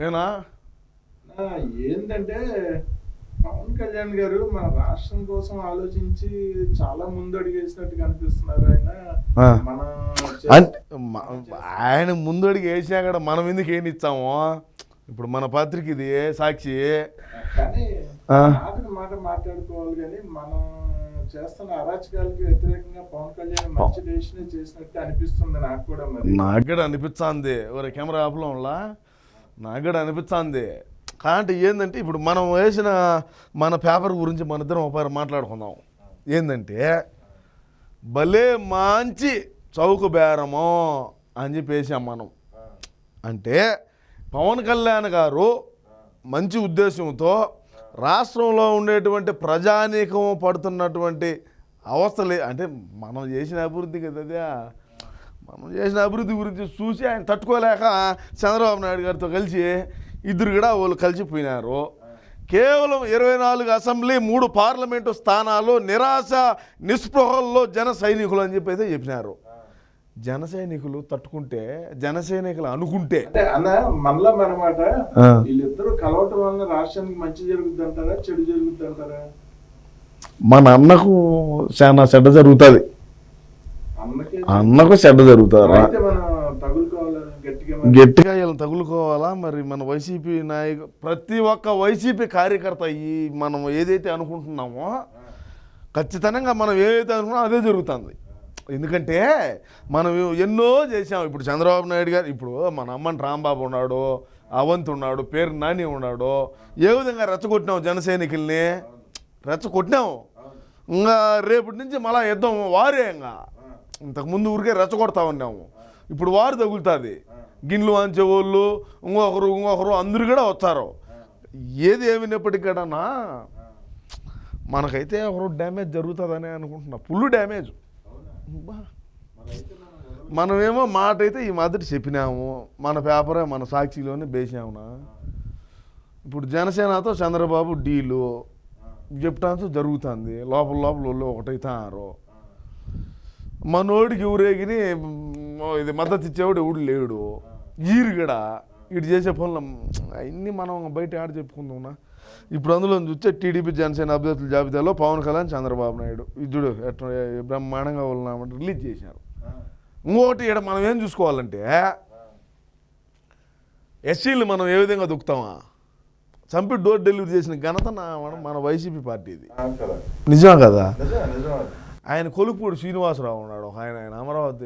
ఏనా? ఏంటంటే పవన్ కళ్యాణ్ గారు మన రాష్ట్రం కోసం ఆలోచించి చాలా ముందడుగు వేసినట్టు కనిపిస్తున్నారు ఆయన. ఆ. మనం అంటే మ- ఆయన వేసినా కూడా మనం ఎందుకు ఏం ఇచ్చాము? ఇప్పుడు మన పత్రిక ఇది సాక్షి. కానీ మాట మాట్లాడుకోవాలి కానీ మనం చేస్తున్న అరాచకాలకి వ్యతిరేకంగా పవన్ కళ్యాణ్ మంచి డెసిషన్ చేసినట్టు అనిపిస్తుంది నాకు కూడా మరి. నాకు కూడా అనిపిస్తుంది. ఒక కెమెరా ఆపలో వల్ల నాకు కూడా అనిపిస్తుంది. కాబట్టి ఏంటంటే ఇప్పుడు మనం వేసిన మన పేపర్ గురించి మన ఇద్దరం ఒకసారి మాట్లాడుకుందాం. ఏంటంటే భలే మంచి చౌక బేరము అని చెప్పి వేసాం మనం. అంటే పవన్ కళ్యాణ్ గారు మంచి ఉద్దేశంతో రాష్ట్రంలో ఉండేటువంటి ప్రజానీకం పడుతున్నటువంటి అవస్థలే అంటే మనం చేసిన అభివృద్ధి కదా మనం చేసిన అభివృద్ధి గురించి చూసి ఆయన తట్టుకోలేక చంద్రబాబు నాయుడు గారితో కలిసి ఇద్దరు కూడా వాళ్ళు కలిసిపోయినారు. కేవలం ఇరవై నాలుగు అసెంబ్లీ మూడు పార్లమెంటు స్థానాలు నిరాశ నిస్పృహల్లో జన సైనికులు అని చెప్పి అయితే చెప్పినారు. జన సైనికులు తట్టుకుంటే జన సైనికులు అనుకుంటే. అన్న ఆ. వీళ్ళిద్దరూ కలవటం వలన రాష్ట్రానికి మంచి జరుగుద్ది అంటారా చెడు జరుగుద్ది అంటారా? మన అన్నకు చాలా చెడ్డ జరుగుతుంది. అన్నకే చెడ్డ మనం తగులుకోవాలి? గట్టిగా వీళ్ళని తగులుకోవాలా? మరి మన వైసీపీ నాయకు ప్రతి ఒక్క వైసీపీ కార్యకర్త ఈ మనం ఏదైతే అనుకుంటున్నామో ఖచ్చితంగా మనం ఏదైతే అనుకున్నామో అదే జరుగుతుంది. ఎందుకంటే మనం ఎన్నో చేసాం ఇప్పుడు చంద్రబాబు నాయుడు గారు ఇప్పుడు మన అమ్మని రాంబాబు ఉన్నాడు అవంత్ ఉన్నాడు పేరు నాని ఉన్నాడు ఏ విధంగా రెచ్చగొట్టినాం జన సైనికుల్ని? రెచ్చగొట్టినాం ఇంకా రేపటి నుంచి మళ్ళా యుద్ధం వారే ఇంకా. ఇంతకుముందు ఊరికే రెచ్చగొడతా ఉన్నాము. ఇప్పుడు వారు తగులుతుంది. గిన్నెలు వాంచే వాళ్ళు ఇంకొకరు ఇంకొకరు అందరు కూడా వస్తారు. ఏది ఏమైనప్పటికీ మనకైతే ఒకరు డ్యామేజ్ జరుగుతుందని అనుకుంటున్నా. Full damage. మనమేమో మాట అయితే ఈ మాదిరి చెప్పినాము. మన పేపరే మన సాక్షిలోనే బేసామునా. ఇప్పుడు జనసేనతో చంద్రబాబు డీలు. చెప్పడానికి జరుగుతుంది. లోపల లోపల వాళ్ళు ఒకటైతారు. మనోడికి ఊరేగిని ఇది మద్దతు ఇచ్చేవాడు ఎవడు లేడు. ఈరు కూడా ఇటు చేసే పనులు అన్నీ మనం బయట ఆడ చెప్పుకుందాం ఇప్పుడు అందులో చూస్తే టీడీపీ జనసేన అభ్యర్థుల జాబితాలో పవన్ కళ్యాణ్ చంద్రబాబు నాయుడు. ఇద్దరు ఎట్లా బ్రహ్మాండంగా వాళ్ళని రిలీజ్ చేశారు. ఇంకొకటి ఇక్కడ మనం ఏం చూసుకోవాలంటే ఎస్సీలు మనం ఏ విధంగా దుక్కుతామా? చంపి డోర్ డెలివరీ చేసిన ఘనత నా మన- వైసీపీ పార్టీది. ఆ, కదా? ఆయన కొలుపూడి శ్రీనివాసరావు ఉన్నాడు. ఆయన ఆయన అమరావతి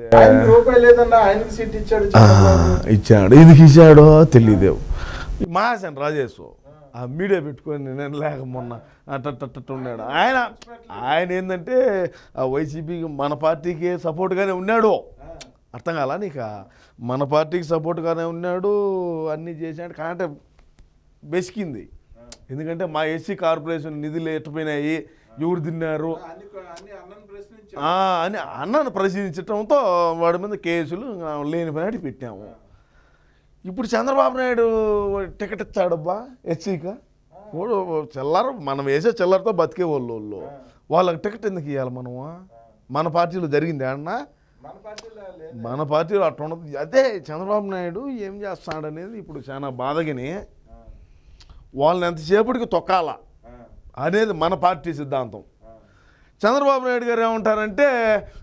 ఇచ్చాడు చంద్రబాబు. ఇచ్చాడు. ఇది ఇచ్చాడో తెలియదు మాసాను రాజేశ్ ఆ మీడియా పెట్టుకొని నేను లేక మొన్న అట్ట ఉన్నాడు. ఆయన ఆయన ఏంటంటే ఆ వైసీపీకి మన పార్టీకి సపోర్ట్గానే ఉన్నాడు. అర్థం కాలా నీకు? మన పార్టీకి సపోర్ట్గానే ఉన్నాడు అన్నీ చేశాడు. కానీ బెసికింది. ఎందుకంటే మా ఎస్సీ కార్పొరేషన్ నిధులు ఎట్టుపోయినాయి. ఎవరు తిన్నారు? అని అన్నను ప్రశ్నించడంతో వాడి మీద కేసులు లేని పని పెట్టాము. ఇప్పుడు చంద్రబాబు నాయుడు టికెట్ ఇచ్చాడబ్బా ఎస్సీగా వాడు చిల్లర మనం వేసే చిల్లరతో బతికే వాళ్ళు వాళ్ళు. వాళ్ళకి టికెట్ ఎందుకు ఇవ్వాలి మనము? మన పార్టీలో జరిగింది అన్న మన పార్టీలో లేదు. మన పార్టీలో అట్లా ఉండదు. అదే చంద్రబాబు నాయుడు ఏం చేస్తాడనేది ఇప్పుడు చాలా బాధగిని వాళ్ళని ఎంతసేపటికి తొక్కాల అనేది మన పార్టీ సిద్ధాంతం. చంద్రబాబు నాయుడు గారు ఏమంటారంటే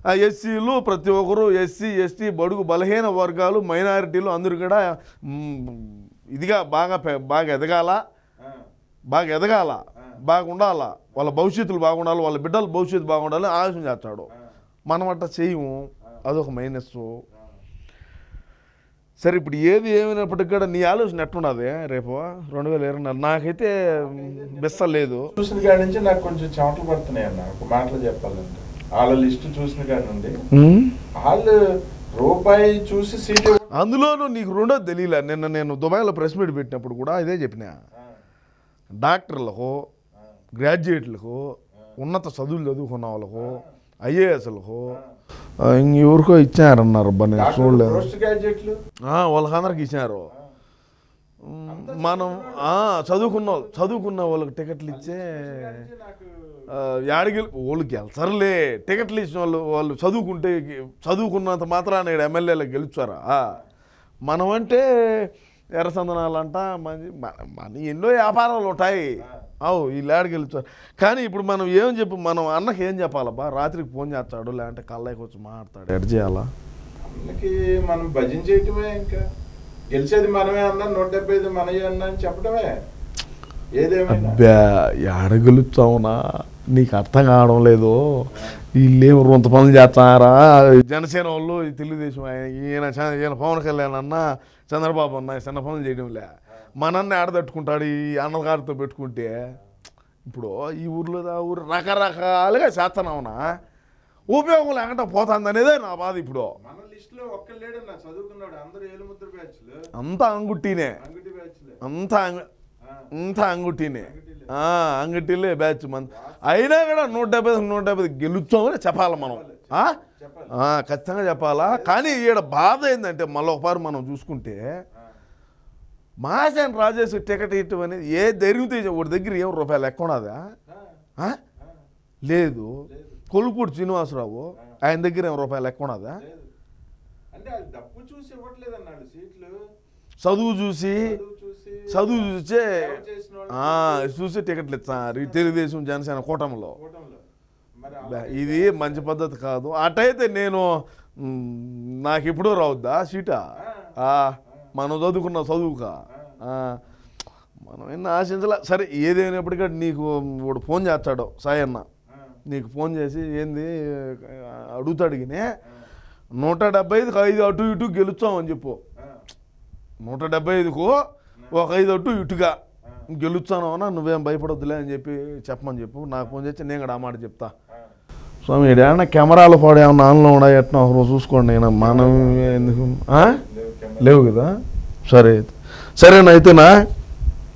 ఆ ఎస్సీలు ప్రతి ఒక్కరు ఎస్సీ ఎస్టీ బడుగు బలహీన వర్గాలు మైనారిటీలు అందరూ కూడా ఇదిగా బాగా బాగా ఎదగాల? బాగా ఎదగాల? బాగా ఉండాల వాళ్ళ భవిష్యత్తులు బాగుండాలి వాళ్ళ బిడ్డల భవిష్యత్తు బాగుండాలని ఆలోచన చేస్తాడు. మనం అట్లా చేయము. అదొక మైనస్ సరే ఇప్పుడు ఏది ఏమైనప్పటికీ కూడా నీ ఆలోచన ఎట్టున్నది రేపు రెండు వేల ఇరవై నాలుగు నాకైతే బెస్స లేదు. చూసిన కాడి నుంచి నాకు కొంచెం చెమటలు పడుతున్నాయి అన్న ఒక మాటలో చెప్పాలంటే. వాళ్ళ లిస్ట్ చూసిన కాడి నుండి. వాళ్ళు రూపాయి చూసి సీట్ అందులోనూ నీకు రెండో తెలియలే నిన్న నేను దుబాయ్లో ప్రెస్ మీట్ పెట్టినప్పుడు కూడా ఇదే చెప్పిన. డాక్టర్లకు గ్రాడ్యుయేట్లకు ఉన్నత చదువులు చదువుకున్న వాళ్ళకు ఐఏఎస్లకు ఇంకెవరికో ఇచ్చారన్నారు అబ్బా నేను చూడలేదు. వాళ్ళకందరికి ఇచ్చారు. మనం ఆ, చదువుకున్న వాళ్ళు- చదువుకున్న వాళ్ళకి టికెట్లు ఇచ్చే యాడికి వాళ్ళు గెలుతారులే టికెట్లు ఇచ్చిన వాళ్ళు వాళ్ళు చదువుకుంటే చదువుకున్నంత మాత్రాన ఇక్కడ ఎమ్మెల్యేలకు గెలుచారా మనం అంటే ఎర్ర చందనాలంట మంచి మన మన ఎన్నో వ్యాపారాలు ఉంటాయి. అవు ఈ లేడకి వెళ్ళిపోతారు కానీ ఇప్పుడు మనం ఏం చెప్పు మనం అన్నకి ఏం చెప్పాలబ్బా? రాత్రికి ఫోన్ చేస్తాడు లేదంటే కళ్ళకి వచ్చి మాట్లాడతాడు ఎడ్ చేయాలా? అన్నకి మనం భజన చేయటమే ఇంకా. గెలిచేది మనమే అన్నా నూట డెబ్బై ఐదు మనయే అన్నా అని చెప్పడమే అబ్బా ఎడ గెలుపుతావునా నీకు అర్థం కావడం లేదు. వీళ్ళేం రొంత పనులు చేస్తున్నారా? జనసేన వాళ్ళు ఈ తెలుగుదేశం ఆయన ఈయన ఈయన పవన్ కళ్యాణ్ అన్న చంద్రబాబు అన్న చిన్న పనులు చేయడంలే. మనన్న ఆడ తట్టుకుంటాడు ఈ అన్నగారితో పెట్టుకుంటే. ఇప్పుడు ఈ ఊర్లో ఆ ఊరు రకరకాలుగా చేస్తున్నావునా? ఉపయోగం లేకుండా పోతుంది అనేదే నా బాధ ఇప్పుడు. మన లిస్ట్లో ఒక్క లేడు నా చదువుకున్నాడు అందరూ ఏలుముద్ర బ్యాచ్లు. అంతా అంగుట్టినే. అంతా అంగ అంతా అంగుట్టినే ఆ, అంగటిలే బ్యాచ్ మంది అయినా కూడా నూట డెబ్బై నూట డెబ్బై గెలుచామని చెప్పాలి మనం. ఖచ్చితంగా చెప్పాలా? కానీ ఈడ బాధ ఏంటంటే మళ్ళీ ఒకసారి మనం చూసుకుంటే మాసేన్ రాజేష్ టికెట్ ఇవ్వటం అనేది ఏ జరిగితే ఒకటి దగ్గర ఏం రూపాయలు ఆ? లేదు. కొలుపూడి శ్రీనివాసరావు ఆయన దగ్గర ఏం రూపాయలు సీట్లు. చదువు చూసి చదువు చూసి చూసే టికెట్లు ఇస్తారు తెలుగుదేశం జనసేన కూటమిలో. ఇది మంచి పద్ధతి కాదు. అటైతే నేను నాకు ఎప్పుడూ రావద్దా సీటా? మనం చదువుకున్న చదువుకా? మనం ఎన్ని ఆశించలే. సరే ఏదైనప్పటికీ నీకు వాడు ఫోన్ చేస్తాడు సాయన్న. ఆ, నీకు ఫోన్ చేసి ఏంది అడుగుతాడు గినే నూట డెబ్బై ఐదుకి ఐదు అటు ఇటు గెలుచామని చెప్పు. నూట డెబ్బై ఐదుకు ఒక ఐదు అటు ఇటుగా గెలుస్తాను అన్నా నువ్వేం భయపడొద్దులే అని చెప్పి చెప్పమని చెప్పు. నాకు ఫోన్ చేసి నేను కూడా ఆ మాట చెప్తా. స్వామి ఏడైనా కెమెరాలు పాడు ఏమన్నా ఆన్లో ఉన్నాయి? ఎట్లా? ఒకరోజు చూసుకోండి నేను. మనం ఎందుకు? లేవు కదా? సరే అయితే. సరేనా అయితేనా?